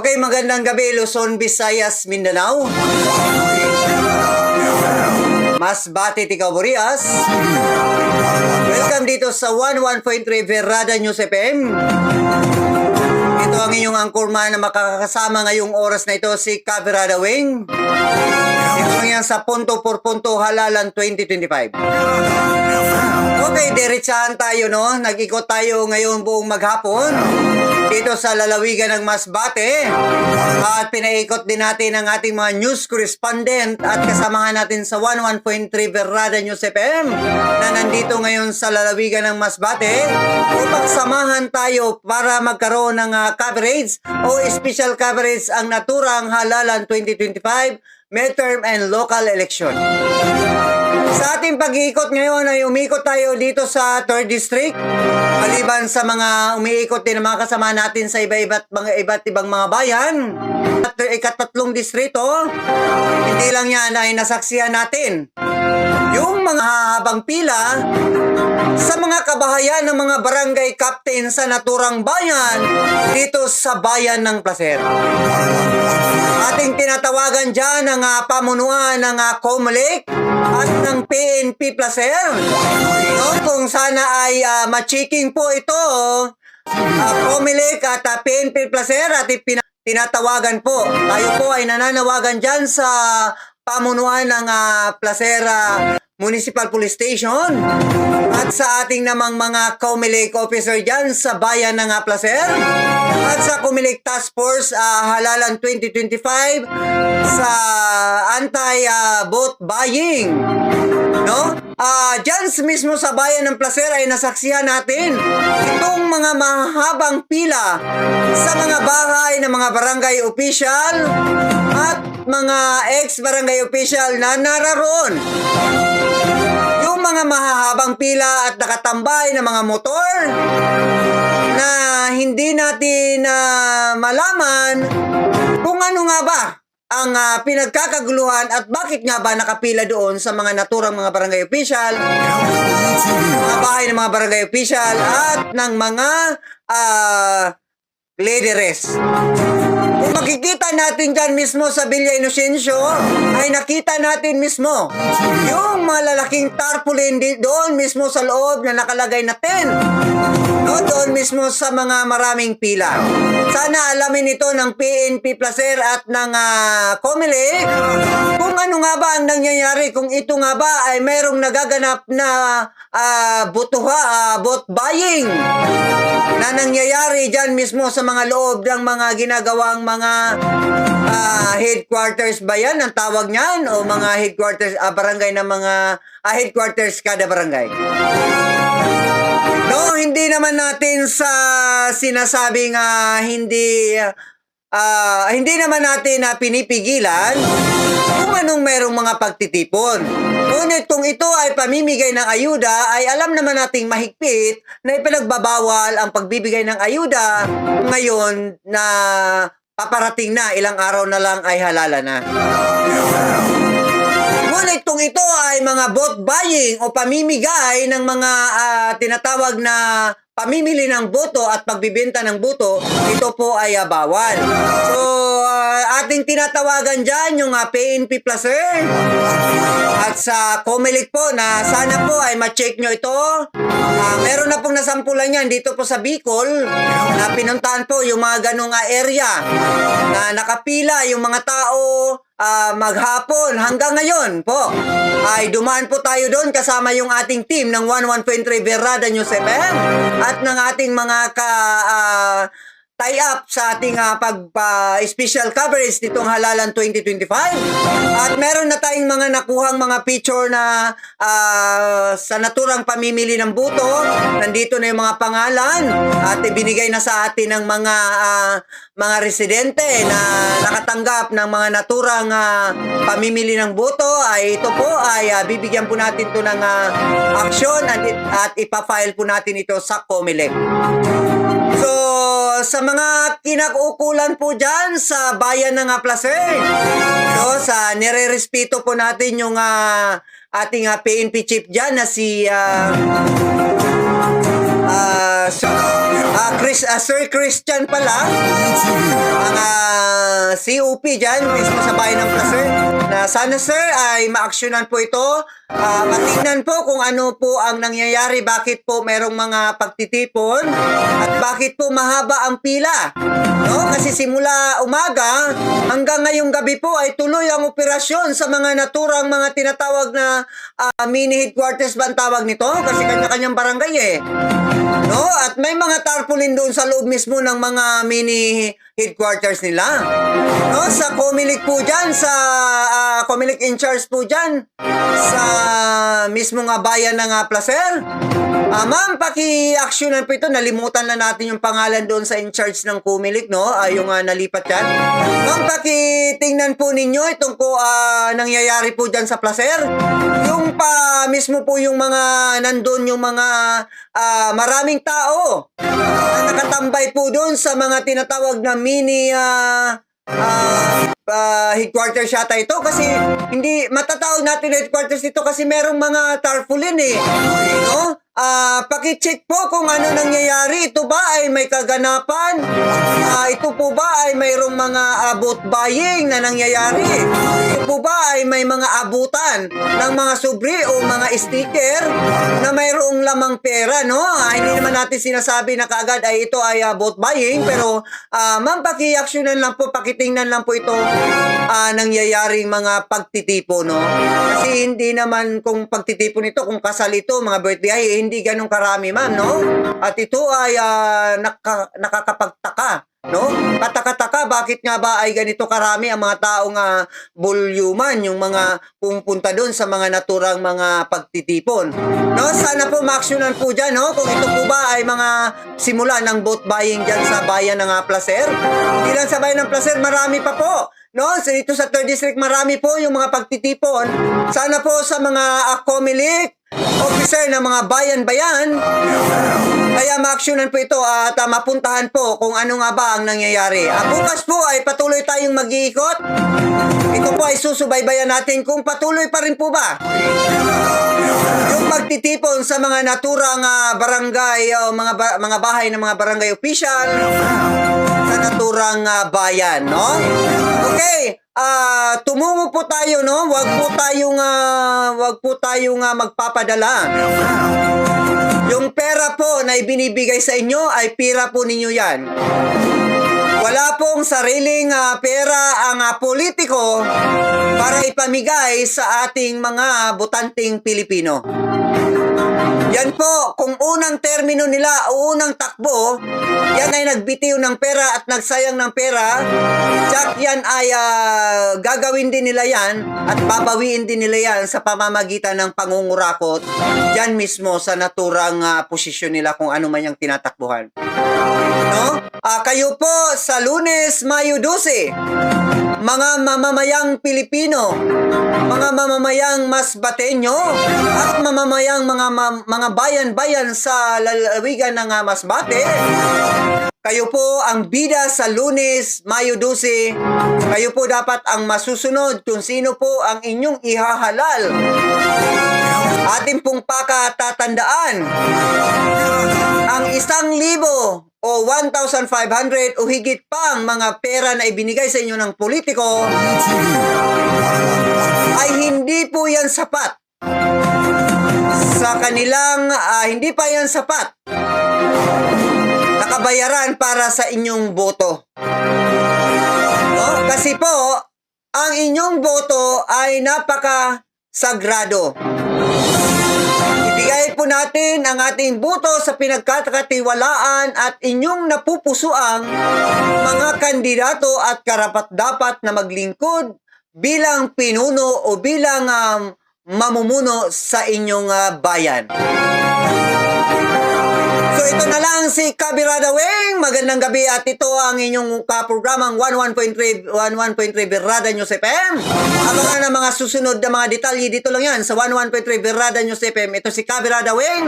Okay, magandang gabi Luzon, Visayas, Mindanao. Masbate, Ticao, Burias. Welcome dito sa 11.3 Verada News FM. Ito ang inyong anchorman na makakasama ngayong oras na ito si Caberada Wing. Ito yan sa punto por punto halalan 2025. Okay, diretsahan tayo no. Nag-ikot tayo ngayon buong maghapon dito sa lalawigan ng Masbate. At pinaikot din natin ang ating mga news correspondent at kasamahan natin sa 11.3 Verada News FM na nandito ngayon sa lalawigan ng Masbate upang samahan tayo para magkaroon ng ah, coverage o special coverage ang naturang halalan 2025 midterm and local election. Sa ating pag-iikot ngayon ay umikot tayo dito sa 3rd District. Maliban sa mga umiikot din ng mga kasama natin sa iba-iba't mga iba't ibang mga bayan. At ikatatlong distrito, hindi lang yan ay nasaksihan natin. Yung mga habang pila sa mga kabahayan ng mga barangay captain sa naturang bayan dito sa bayan ng Placer. Ating tinatawagan dyan ang uh, pamunuan ng uh, COMELEC at ng PNP Placer. No? Kung sana ay uh, ma-checking po ito, uh, COMELEC at uh, PNP Placer at ipina- tinatawagan po. Tayo po ay nananawagan dyan sa pamunuan ng uh, Placer uh, Municipal Police Station at sa ating namang mga COMELEC officer dyan sa bayan ng uh, Placer at sa COMELEC Task Force uh, Halalan 2025 sa anti-vote buying. No? Ah, dyan mismo sa bayan ng Placer ay nasaksihan natin itong mga mahabang pila sa mga bahay ng mga barangay official at mga ex-barangay official na nararoon mga mahahabang pila at nakatambay na mga motor na hindi natin na malaman kung ano nga ba ang ah, pinagkakaguluhan at bakit nga ba nakapila doon sa mga naturang mga barangay official, mga bahay ng mga barangay official at ng mga ah, leaderess. Makikita natin dyan mismo sa Villa Inocencio, ay nakita natin mismo yung malalaking tarpaulin doon mismo sa loob na nakalagay na tent. No, doon mismo sa mga maraming pila. Sana alamin ito ng PNP Placer at ng uh, COMELEC kung ano nga ba ang nangyayari, kung ito nga ba ay mayroong nagaganap na uh, butuha, ah, vote buying na nangyayari dyan mismo sa mga loob ng mga ginagawang mga ah, headquarters ba yan? Ang tawag niyan? O mga headquarters ah, barangay ng mga ah, headquarters kada barangay? No, hindi naman natin sa sinasabing ah, hindi ah, hindi naman natin na pinipigilan kung anong merong mga pagtitipon. Ngunit kung ito ay pamimigay ng ayuda, ay alam naman nating mahigpit na ipinagbabawal ang pagbibigay ng ayuda ngayon na paparating na ilang araw na lang ay halala na. Ngunit kung ito ay mga vote buying o pamimigay ng mga ah, tinatawag na pamimili ng boto at pagbibenta ng boto, ito po ay ah, bawal. So, ating tinatawagan dyan yung ah, PNP Placer at sa COMELEC po na sana po ay ma-check nyo ito. Ah, meron na pong nasampulan yan dito po sa Bicol na pinuntahan po yung mga ganong ah, area na nakapila yung mga tao ah, maghapon hanggang ngayon po ay dumaan po tayo doon kasama yung ating team ng 11.3 Verada News FM at ng ating mga ka ah, tie-up sa ating ah, pag ah, special coverage nitong halalan 2025 at meron na tayong mga nakuhang mga picture na ah, sa naturang pamimili ng buto. Nandito na yung mga pangalan at ibinigay na sa atin ng mga ah, mga residente na nakatanggap ng mga naturang ah, pamimili ng boto ay ito po ay ah, bibigyan po natin to ng ah, aksyon at, at ipafile po natin ito sa COMELEC. Sa mga kinakukulan po dyan sa bayan ng ah, Placer, so, sa nire-respeto po natin yung ah, ating ah, PNP chief dyan na si ah, ah, so, Ah, Chris, ah, Sir Christian pala. Ah, COP dyan, mismo sa bayan ng Placer. Na sana sir ay maaksyonan po ito. Ah, matignan po kung ano po ang nangyayari. Bakit po merong mga pagtitipon. At bakit po mahaba ang pila. No? Kasi simula umaga hanggang ngayong gabi po ay tuloy ang operasyon sa mga naturang mga tinatawag na ah, mini headquarters ba ang tawag nito? Kasi kanya-kanyang barangay eh. No? At may mga tarpaulin doon sa loob mismo ng mga mini headquarters nila. No? Sa Comelec po dyan, sa uh, Comelec in charge po dyan, sa mismo nga bayan ng uh, Placer. Ah, ma'am, paki-actionan po ito. Nalimutan na natin yung pangalan doon sa in charge ng Comelec, no? Ah, yung ah, nalipat yan. Ma'am, paki-tingnan po ninyo itong po ah, nangyayari po dyan sa Placer. Yung pa mismo po yung mga nandun yung mga ah, maraming tao na nakatambay po doon sa mga tinatawag na mini ah, ah, ah, headquarters yata ito kasi hindi matatawag natin headquarters ito kasi merong mga tarpaulin eh. No? Ah, paki-check po kung ano nangyayari. Ito ba ay may kaganapan? Ah, ito po ba ay mayroong mga abot buying na nangyayari? Po ba ay may mga abutan ng mga subri o mga sticker na mayroong lamang pera, no? Ah, hindi naman natin sinasabi na kaagad ay ito ay abot buying pero ah, ma'am paki-actionan lang po, pakitingnan lang po ito ah, nangyayaring mga pagtitipo, no? Kasi hindi naman kung pagtitipo nito, kung kasal ito, mga birthday, ay hindi ganun karami, ma'am, no? At ito ay ah, naka, nakakapagtaka, no? Kataka-taka, bakit nga ba ay ganito karami ang mga taong uh, bulyuman, yung mga pumunta doon sa mga naturang mga pagtitipon. No? Sana po maaksyonan po dyan, no? Kung ito po ba ay mga simula ng boat buying dyan sa bayan ng uh, Placer. Hindi lang sa bayan ng Placer, marami pa po. No, so dito sa 3rd district marami po yung mga pagtitipon. Sana po sa mga uh, Comelec, officer ng mga bayan-bayan, kaya maaksyonan po ito at uh, mapuntahan po kung ano nga ba ang nangyayari. Uh, bukas po ay patuloy tayong mag-iikot. Ito po ay susubaybayan natin kung patuloy pa rin po ba yung pagtitipon sa mga naturang uh, barangay o mga ba- mga bahay ng mga barangay official sa naturang uh, bayan, no? Okay, ah tumungo po tayo, no? Wag po tayong uh, wag po tayong uh, magpapadala. Yung pera po na ibinibigay sa inyo ay pira po ninyo 'yan. Wala pong sariling uh, pera ang uh, politiko para ipamigay sa ating mga botanteng Pilipino. Yan po, kung unang termino nila o unang takbo, yan ay nagbitiw ng pera at nagsayang ng pera, tsak yan ay uh, gagawin din nila yan at babawiin din nila yan sa pamamagitan ng pangungurakot yan mismo sa naturang uh, posisyon nila kung ano man yung tinatakbuhan. No? Uh, kayo po sa lunes, Mayo 12, mga mamamayang Pilipino, mga mamamayang Masbateño, at mamamayang mga ma- mga bayan-bayan sa lalawigan ng uh, Masbate. Kayo po ang bida sa lunes, Mayo 12. Kayo po dapat ang masusunod kung sino po ang inyong ihahalal. Ating pong pakatatandaan. Ang isang libo o 1,500 o higit pang mga pera na ibinigay sa inyo ng politiko ay hindi po yan sapat sa kanilang ah, hindi pa yan sapat nakabayaran para sa inyong boto. No? Kasi po, ang inyong boto ay napaka sagrado. Po natin ang ating boto sa pinagkakatiwalaan at inyong napupusuang mga kandidato at karapat-dapat na maglingkod bilang pinuno o bilang um, mamumuno sa inyong uh, bayan. So ito na lang si Kabirada Weng. Magandang gabi at ito ang inyong kaprogramang 11.3 11.3 Birada News FM. Abangan ang mga susunod na mga detalye dito lang yan sa 11.3 Birada News FM. Ito si Kabirada Weng.